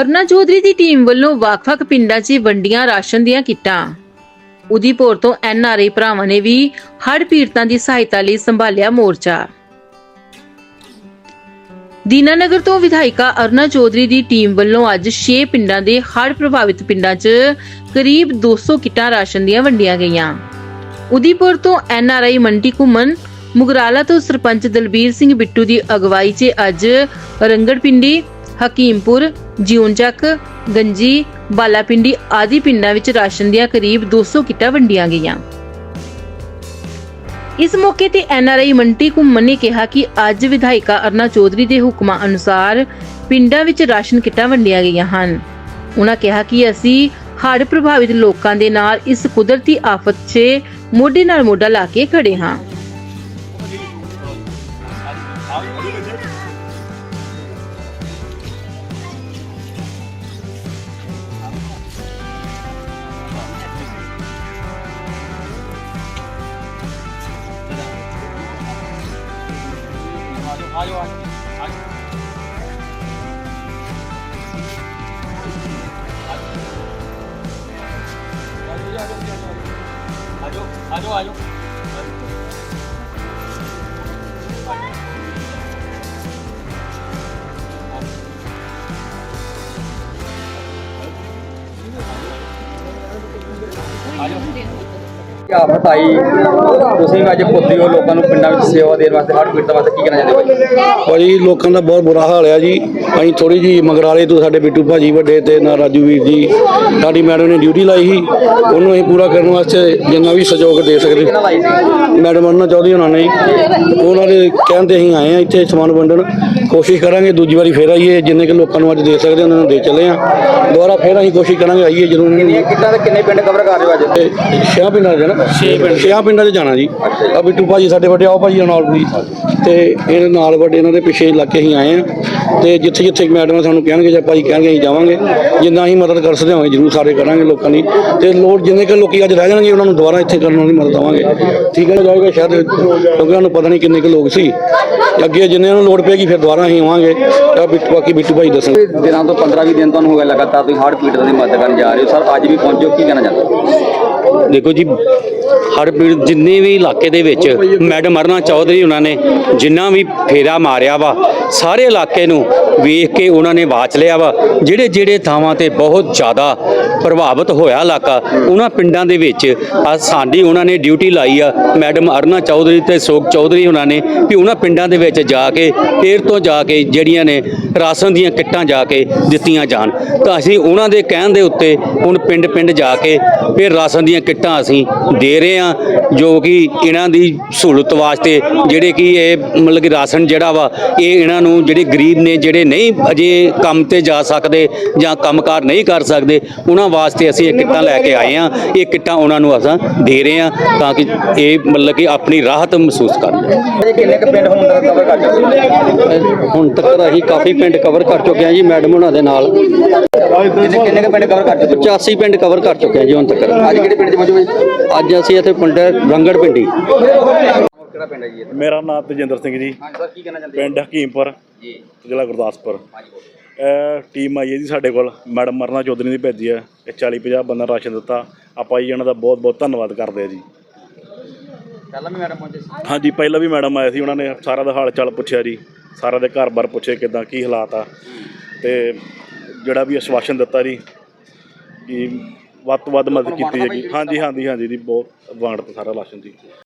ਅਰੁਣਾ ਚੌਧਰੀ ਦੀ team ਵੱਲੋਂ ਵੱਖ-ਵੱਖ ਪਿੰਡਾਂ 'ਚ ਵੰਡੀਆਂ ਰਾਸ਼ਨ ਦੀਆਂ ਕਿੱਟਾਂ। ਉਦੀਪੁਰ ਤੋਂ ਐਨਆਰਆਈ ਭਰਾਵਾਂ ਨੇ ਵੀ ਹੜ੍ਹ ਪੀੜਤਾਂ ਦੀ ਸਹਾਇਤਾ ਲਈ ਸੰਭਾਲਿਆ ਮੋਰਚਾ। ਦੀਨਾਨਗਰ ਤੋਂ ਵਿਧਾਇਕਾ ਅਰਨਾ ਚੌਧਰੀ ਦੀ ਟੀਮ ਵੱਲੋਂ ਅੱਜ 6 ਪਿੰਡਾਂ ਦੇ ਹੜ੍ਹ ਪ੍ਰਭਾਵਿਤ ਪਿੰਡਾਂ 'ਚ ਕਰੀਬ 200 ਕਿੱਟਾਂ ਰਾਸ਼ਨ ਦੀਆਂ ਵੰਡੀਆਂ ਗਈਆਂ। ਉਦੀਪੁਰ ਤੋਂ ਐਨਆਰਆਈ ਮੰਡੀ ਘੁੰਮਣ, ਮੁਗਰਾਲਾ ਤੋਂ ਸਰਪੰਚ ਦਲਬੀਰ ਸਿੰਘ ਬਿੱਟੂ ਦੀ ਅਗਵਾਈ 'ਚ ਅੱਜ ਰੰਗੜ ਪਿੰਡੀ ਹਕੀਮਪੁਰ ਜਿਉਂਚੱਕ ਗੰਜੀ, ਬਾਲਾਪਿੰਡੀ ਆਦਿ ਪਿੰਡਾਂ ਵਿੱਚ ਰਾਸ਼ਨ ਦੀਆਂ ਕਰੀਬ 200 ਕਿੱਟਾਂ ਵੰਡੀਆਂ ਗਈਆਂ। ਇਸ ਮੌਕੇ ਤੇ ਐਨਆਰਆਈ ਮੰਟੀ ਘੁੰਮਣ ਨੇ ਕਿਹਾ ਕਿ ਅੱਜ ਵਿਧਾਇਕਾ ਅਰਨਾ ਚੌਧਰੀ ਦੇ ਹੁਕਮਾਂ ਅਨੁਸਾਰ ਪਿੰਡਾਂ ਵਿੱਚ ਰਾਸ਼ਨ ਕਿੱਟਾਂ ਵੰਡੀਆਂ ਗਈਆਂ ਹਨ। ਉਹਨਾਂ ਕਿਹਾ ਕਿ ਅਸੀਂ ਹੜ੍ਹ ਪ੍ਰਭਾਵਿਤ ਲੋਕਾਂ ਦੇ ਨਾਲ ਇਸ ਕੁਦਰਤੀ ਆਫਤ 'ਚ ਮੋਢੇ ਨਾਲ ਮੋਢਾ ਲਾ ਕੇ ਖੜੇ ਹਾਂ। 有啊。Adiós, adiós. Adiós. Adiós. Adiós. Adiós. ਕਿਆ ਬਤਾਈ ਤੁਸੀਂ ਅੱਜ ਪੁੱਤੀ ਹੋ ਲੋਕਾਂ ਨੂੰ ਪਿੰਡਾਂ ਵਿੱਚ ਸੇਵਾ ਦੇਣ ਵਾਸਤੇ ਹਰ ਪੀੜਤਾਂ ਵਾਸਤੇ ਕੀ ਕਹਿਣਾ ਚਾਹੁੰਦੇ ਹੋ ਭਾਜੀ ਲੋਕਾਂ ਦਾ ਬਹੁਤ ਬੁਰਾ ਹਾਲ ਆ ਜੀ। ਅਸੀਂ ਥੋੜੀ ਜੀ ਮਗਰਾਲੇ ਤੋਂ ਸਾਡੇ ਬਿੱਟੂ ਭਾਜੀ ਵੱਡੇ ਤੇ ਨਾਲ ਰਾਜੂ ਵੀਰ ਜੀ ਸਾਡੀ ਮੈਡਮ ਨੇ ਡਿਊਟੀ ਲਾਈ ਸੀ। ਉਹਨੂੰ ਅਸੀਂ ਪੂਰਾ ਕਰਨ ਵਾਸਤੇ ਜਿੰਨਾ ਵੀ ਸਹਿਯੋਗ ਦੇ ਸਕਦੇ। ਮੈਡਮ ਉਹਨਾਂ ਚੌਧਰੀ ਉਹਨਾਂ ਨੇ। ਉਹਨਾਂ ਦੇ ਕਹਿਣ ਤੇ ਅਸੀਂ ਆਏ ਆ ਇੱਥੇ ਸਮਾਨ ਵੰਡਣ। ਕੋਸ਼ਿਸ਼ ਕਰਾਂਗੇ ਦੂਜੀ ਵਾਰੀ ਫੇਰ ਆਈਏ। ਜਿੰਨੇ ਕਿ ਲੋਕਾਂ ਨੂੰ ਅੱਜ ਦੇ ਸਕਦੇ ਉਹਨਾਂ ਨੂੰ ਦੇ ਚੱਲੇ ਆ ਦੁਬਾਰਾ ਫੇਰ ਅਸੀਂ ਕੋਸ਼ਿਸ਼ ਕਰਾਂਗੇ ਆਈਏ ਜ਼ਰੂਰ। ਦੇ ਕਿੰਨੇ ਪਿੰਡ ਕਵਰ ਕਰ ਰਹੇ ਹੋ ਅੱਜ? ਛਿਆਂ ਪਿੰਡਾਂ 'ਚ ਜਾਣਾ। ਛੇ ਪਿੰਡ ਛਿਆਂ ਪਿੰਡਾਂ 'ਚ ਜਾਣਾ ਜੀ। ਆ ਬਿੱਟੂ ਭਾਜੀ ਸਾਡੇ ਵੱਡੇ, ਆਓ ਭਾਜੀ ਨਾਲ ਵੀ ਤੇ ਇਹਦੇ ਨਾਲ ਵੱਡੇ ਇਹਨਾਂ ਦੇ ਪਿੱਛੇ ਇਲਾਕੇ ਕੇ ਅਸੀਂ ਆਏ ਆ ਤੇ ਜਿੱਥੇ ਜਿੱਥੇ ਮੈਡਮ ਸਾਨੂੰ ਕਹਿਣਗੇ ਜਾਂ ਭਾਜੀ ਕਹਿਣਗੇ, ਅਸੀਂ ਜਾਵਾਂਗੇ। ਜਿੰਨਾ ਅਸੀਂ ਮਦਦ ਕਰ ਸਕਦੇ ਹਾਂ ਜਰੂਰ ਸਾਰੇ ਕਰਾਂਗੇ ਲੋਕਾਂ ਦੀ। ਤੇ ਲੋੜ ਜਿੰਨੇ ਕੁ ਲੋਕੀ ਅੱਜ ਰਹਿ ਜਾਣਗੇ, ਉਹਨਾਂ ਨੂੰ ਦੁਬਾਰਾ ਇੱਥੇ ਕਰਨ ਦੀ ਮਦਦ ਆਵਾਂਗੇ ਠੀਕ ਹੈ ਜਾਏਗਾ ਸ਼ਾਇਦ ਕਿਉਂਕਿ ਸਾਨੂੰ ਪਤਾ ਨਹੀਂ ਕਿੰਨੇ ਕੁ ਲੋਕ ਸੀ। ਅੱਗੇ ਜਿੰਨੇ ਨੂੰ ਲੋੜ ਪਏਗੀ, ਫਿਰ ਦੁਬਾਰਾ ਅਸੀਂ ਆਵਾਂਗੇ। ਤਾਂ ਬਿੱਟੂ ਬਾਕੀ ਬਿੱਟੂ ਭਾਈ ਦੱਸਣਗੇ ਦਿਨਾਂ ਤੋਂ 15 20 ਦਿਨ ਤੁਹਾਨੂੰ ਹੋ ਗਏ ਲਗਾਤਾਰ ਤੁਸੀਂ ਹਰ ਪੀੜਤਾਂ ਦੀ ਮਦਦ ਕਰਨ ਜਾ ਰਹੇ ਹੋ। ਸਰ ਅੱਜ ਵੀ ਪਹੁੰਚੋ ਕੀ ਕਹਿਣਾ ਚਾਹੁੰਦੇ ਦੇਖੋ ਜੀ ਹਰ ਪੀੜ ਜਿੰਨੇ ਵੀ ਇਲਾਕੇ ਦੇ ਵਿੱਚ ਮੈਡਮ ਅਰਨਾ ਚੌਧਰੀ ਉਹਨਾਂ ਨੇ ਜਿੰਨਾ ਵੀ ਫੇਰਾ ਮਾਰਿਆ ਵਾ ਸਾਰੇ ਇਲਾਕੇ ਨੂੰ ਵੇਖ ਕੇ ਉਹਨਾਂ ਨੇ ਵਾਚ ਲਿਆ ਵਾ ਜਿਹੜੇ ਜਿਹੜੇ ਥਾਵਾਂ ਤੇ ਬਹੁਤ ਜ਼ਿਆਦਾ ਪ੍ਰਭਾਵਿਤ ਹੋਇਆ ਇਲਾਕਾ। ਉਹਨਾਂ ਪਿੰਡਾਂ ਦੇ ਵਿੱਚ ਸਾਡੀ ਉਹਨਾਂ ਨੇ ਡਿਊਟੀ ਲਾਈ ਆ। ਮੈਡਮ ਅਰਨਾ ਚੌਧਰੀ ਤੇ ਸੋਖ ਚੌਧਰੀ ਉਹਨਾਂ ਨੇ ਵੀ ਉਹਨਾਂ ਪਿੰਡਾਂ ਦੇ ਵਿੱਚ ਜਾ ਕੇ, ਫੇਰ ਤੋਂ ਜਾ ਕੇ ਜਿਹੜੀਆਂ ਨੇ ਰਾਸ਼ਨ ਦੀਆਂ ਕਿੱਟਾਂ ਜਾ ਕੇ ਦਿੱਤੀਆਂ ਜਾਣ। ਤਾਂ ਅਸੀਂ ਉਹਨਾਂ ਦੇ ਕਹਿਣ ਦੇ ਉੱਤੇ ਹੁਣ ਪਿੰਡ ਪਿੰਡ ਜਾ ਕੇ ਫਿਰ ਰਾਸ਼ਨ ਦੀਆਂ ਕਿੱਟਾਂ ਅਸੀਂ ਦੇ ਰਹੇ ਹਾਂ ਜੋ ਕਿ ਇਹਨਾਂ ਦੀ ਸਹੂਲਤ ਵਾਸਤੇ ਜਿਹੜੇ ਕਿ ਇਹ ਮਤਲਬ ਕਿ ਰਾਸ਼ਨ ਜਿਹੜਾ ਵਾ ਇਹ ਇਹਨਾਂ ਨੂੰ ਜਿਹੜੇ ਗਰੀਬ ਨੇ ਜਿਹੜੇ ਨਹੀਂ ਅਜੇ ਕੰਮ ਤੇ ਜਾ ਸਕਦੇ ਜਾਂ ਕੰਮਕਾਰ ਨਹੀਂ ਕਰ ਸਕਦੇ ਉਹਨਾਂ ਵਾਸਤੇ ਅਸੀਂ ਇਹ ਕਿੱਟਾਂ ਲੈ ਕੇ ਆਏ ਹਾਂ। ਇਹ ਕਿੱਟਾਂ ਉਹਨਾਂ ਨੂੰ ਅਸੀਂ ਦੇ ਰਹੇ ਹਾਂ ਤਾਂ ਕਿ ਇਹ ਮਤਲਬ ਕਿ ਆਪਣੀ ਰਾਹਤ ਮਹਿਸੂਸ ਕਰਨ ਕਿੰਨੇ ਕੁ ਪਿੰਡ ਹੁਣ ਤੱਕ ਕਵਰ ਕਰ ਚੁੱਕੇ ਹੁਣ ਤੱਕ ਅਸੀਂ ਕਾਫੀ ਪਿੰਡ ਕਵਰ ਕਰ ਚੁੱਕੇ ਹਾਂ ਜੀ ਮੈਡਮ ਉਹਨਾਂ ਦੇ ਨਾਲ। ਕਿੰਨੇ ਪਿੰਡ ਕਵਰ ਕਰ ਚੁੱਕੇ? 85 ਪਿੰਡ ਕਵਰ ਕਰ ਚੁੱਕੇ ਹਾਂ ਜੀ ਹੁਣ ਤੱਕ। ਅੱਜ ਕਿਹੜੇ ਪਿੰਡ 'ਚ ਪਹੁੰਚੋ ਅੱਜ ਅਸੀਂ ਇੱਥੇ ਪਿੰਡ ਰੰਗੜ ਪਿੰਡੀ। ਕਿਹੜਾ ਪਿੰਡ ਹੈ ਜੀ ਇਹ? ਮੇਰਾ ਨਾਮ ਤੇਜਿੰਦਰ ਸਿੰਘ ਜੀ। ਹਾਂਜੀ ਸਰ ਕੀ ਕਹਿਣਾ ਚਾਹੁੰਦੇ ਹੋ? ਪਿੰਡ ਹਕੀਮਪੁਰ ਜੀ। ਜ਼ਿਲ੍ਹਾ ਗੁਰਦਾਸਪੁਰ। ਇਹ ਟੀਮ ਆਈ ਹੈ ਜੀ ਸਾਡੇ ਕੋਲ। ਮੈਡਮ ਮਰਨਾ ਚੌਧਰੀ ਦੀ ਭੇਜੀ ਹੈ। ਇਹ 40 50 ਬੰਦਾ ਰਾਸ਼ਨ ਦਿੱਤਾ। ਆਪਾਂ ਜੀ ਇਹਨਾਂ ਦਾ ਬਹੁਤ ਬਹੁਤ ਧੰਨਵਾਦ ਕਰਦੇ ਆ ਜੀ। ਪਹਿਲਾਂ ਵੀ ਮੈਡਮ ਪਹੁੰਚੇ ਸੀ? ਹਾਂਜੀ ਪਹਿਲਾਂ ਵੀ ਮੈਡਮ ਆਏ ਸੀ। ਉਹਨਾਂ ਨੇ ਸਾਰਾ ਦਾ ਹਾਲ ਚਾਲ ਪੁੱਛਿਆ ਜੀ। ਸਾਰਾ ਦੇ ਘਰ-ਬਾਰ ਪੁੱਛੇ ਕਿਦਾਂ, ਕੀ ਹਾਲਾਤ ਆ। ਤੇ ਜਿਹੜਾ ਵੀ ਆਸ਼ਵਾਸਨ ਦਿੱਤਾ ਜੀ, ਕਿ ਵੱਧ ਤੋਂ ਵੱਧ ਮਦਦ ਕੀਤੀ ਜਾਏਗੀ ਹਾਂਜੀ ਹਾਂਜੀ ਹਾਂਜੀ ਜੀ, ਬਹੁਤ ਵਾਂਟ ਸਾਰਾ ਰਾਸ਼ਨ ਜੀ